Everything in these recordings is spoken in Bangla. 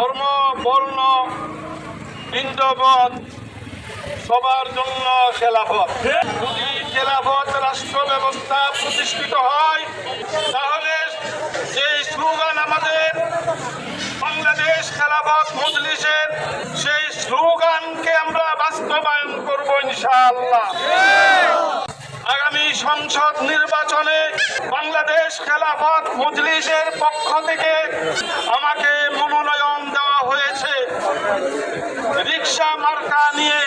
ধর্ম, বর্ণ লিঙ্গপথ সবার জন্য খেলাফত। যদি খেলাফত রাষ্ট্র ব্যবস্থা প্রতিষ্ঠিত হয়, তাহলে সেই স্লোগান আমাদের বাংলাদেশ খেলাফত মজলিসের, সেই স্লোগানকে আমরা বাস্তবায়ন করব ইনশাআল্লাহ। আগামী সংসদ নির্বাচনে বাংলাদেশ খেলাফত মজলিসের পক্ষ থেকে আমাকে মনোনয়ন রিক্সা মার্কা নিয়ে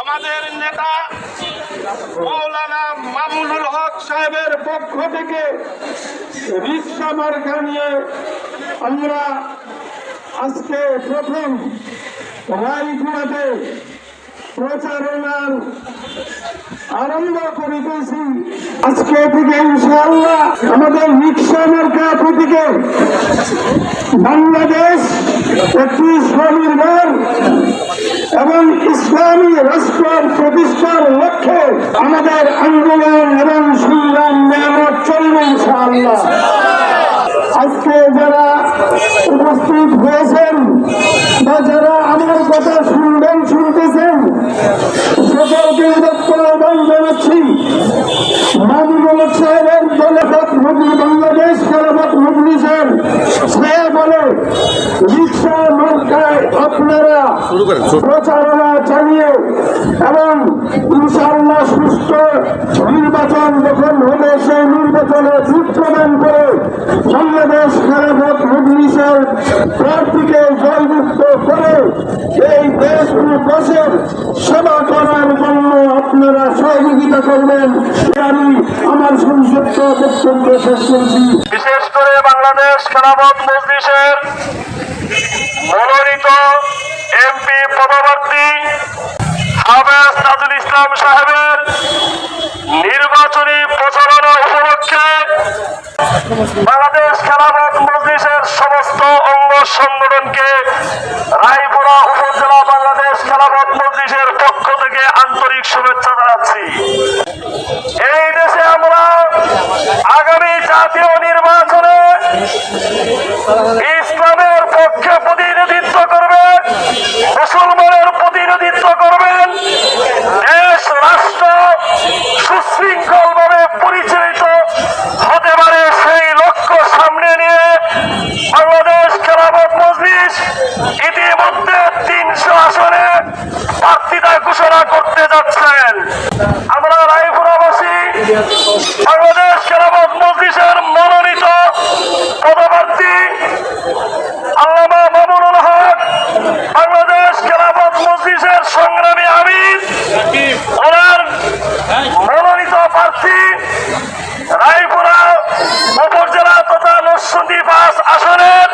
আমাদের নেতা মৌলানা মামুনুল হক সাহেবের পক্ষ থেকে রিক্সা মার্কা নিয়ে আমরা আজকে প্রথম রায়পুরাতে প্রচারণার আরম্ভ করিতেছি আজকে থেকে ইনশাআল্লাহ আমাদের রিক্সা মার্কা প্রতীকে বাংলাদেশ একটি স্বনির্ভর এবং ইসলামী রাষ্ট্র প্রতিষ্ঠার লক্ষ্যে আমাদের আন্দোলন এবং সংগ্রাম মেহনত চলবে ইনশাআল্লাহ। আজকে যারা উপস্থিত হয়েছেন বা যারা আমার কথা শুনবেন, শুনতেছেন জানাচ্ছি। হক সাহেবের দলেফত মজলি বাংলাদেশ খেলাফত মজলিসের ছায়া বলে রিক্সা আপনারা প্রচারণা চালিয়ে এবং ইনশাআল্লাহ সুস্থ নির্বাচন যখন হবে সেই নির্বাচনে ভোট প্রদান করে বাংলাদেশ খেলাফত মজলিসের প্রার্থীকে জয়যুক্ত করে এই দেশ দেশের সেবা করার জন্য আপনারা সহযোগিতা করবেন। আমি আমার সংক্ষিপ্ত বক্তব্য শেষ করছি। বিশেষ করে বাংলাদেশ খেলাফত মজলিসের মনোনীত এমপি সাহেবের নির্বাচনী প্রচারণা উপলক্ষে বাংলাদেশ খেলাফত মজলিসের সমস্ত অঙ্গ সংগঠনকে রায়পুরা উপজেলা বাংলাদেশ খেলাফত মজলিসের পক্ষ থেকে আন্তরিক শুভেচ্ছা জানাচ্ছি। এই দেশে আমরা আগামী জাতীয় নির্বাচনে বাংলাদেশ খেলাফত মজলিসের মনোনীত পদপ্রার্থী আল্লামা বাংলাদেশ খেলাফত মজলিসের সংগ্রামী আমির মনোনীত প্রার্থী রায়পুরা উপজেলা তথা নরসিংদী পাঁচ আসনের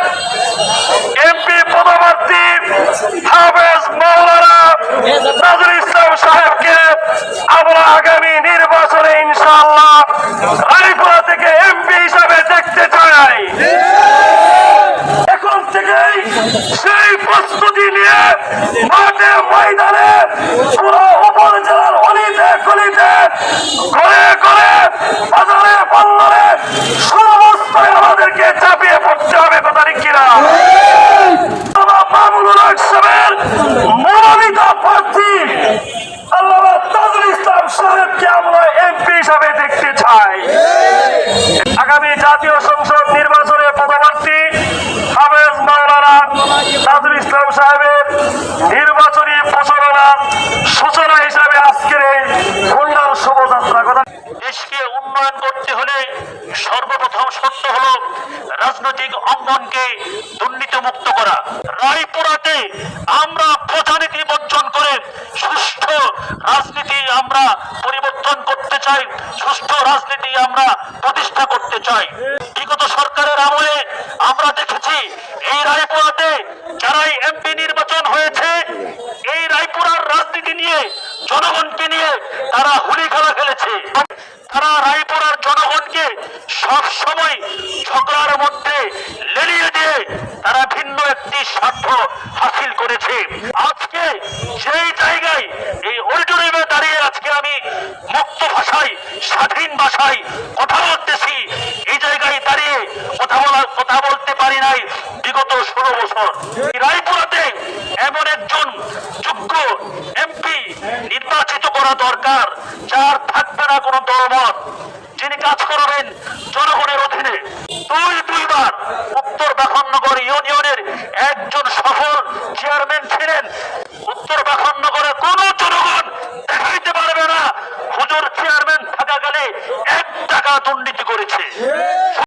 রায়পুরা থেকে এমপি হিসাবে দেখতে চাই। এখন থেকেই সেই প্রস্তুতি নিয়ে মাঠে ময়দানে পুরো উপজেলার অলিতে গলিতে ঘরে ঘরে বাজারে বন্দরে সমস্ত আমাদেরকে চাপিয়ে পড়তে হবে, কথা কিনা? মামুনুল হক মনোনীত প্রার্থী উন্নয়ন করতে হলে সর্বপ্রথম শর্ত হলো রাজনৈতিক অঙ্গনকে দুর্নীতি মুক্ত করা। রায়পুরাতে আমরা প্রজানীতি বর্জন করে সুষ্ঠু রাজনীতি আমরা পরিবর্তন করতে চাই, সুষ্ঠু রাজনীতি আমরা প্রতিষ্ঠা করতে চাই। বিগত সরকারের আমলে আমরা দেখেছি, এই রায়পুরাতে যারাই এমপি নির্বাচন হয়েছে, এই রায়পুরার রাজনীতি নিয়ে, জনগণকে নিয়ে তারা হুলি খেলা খেলেছে। তারা রায়পুরার করেছে আজকে সেই জায়গায় এই অডিটোরিয়ামে দাঁড়িয়ে আজকে আমি মুক্ত ভাষায়, স্বাধীন ভাষায় কথা বলতেছি। এই জায়গায় দাঁড়িয়ে কথা বলার কথা বলতে পারি নাই বিগত ষোলো বছর। রায়পুরাতে এমন একজন যোগ্য এমপি নির্বাচিত করা দরকার, যার থাকবে না কোনো দলমত। যিনি কাজ করবেন জনগণের অধীনে দুই দুইবার উত্তর বাখনগর ইউনিয়নের একজন সফল চেয়ারম্যান ছিলেন। উত্তর বাখনগরের কোন জনগণ দেখাইতে পারবে না। হুজুর চেয়ারম্যান থাকাকালে এক টাকা দুর্নীতি করেছে।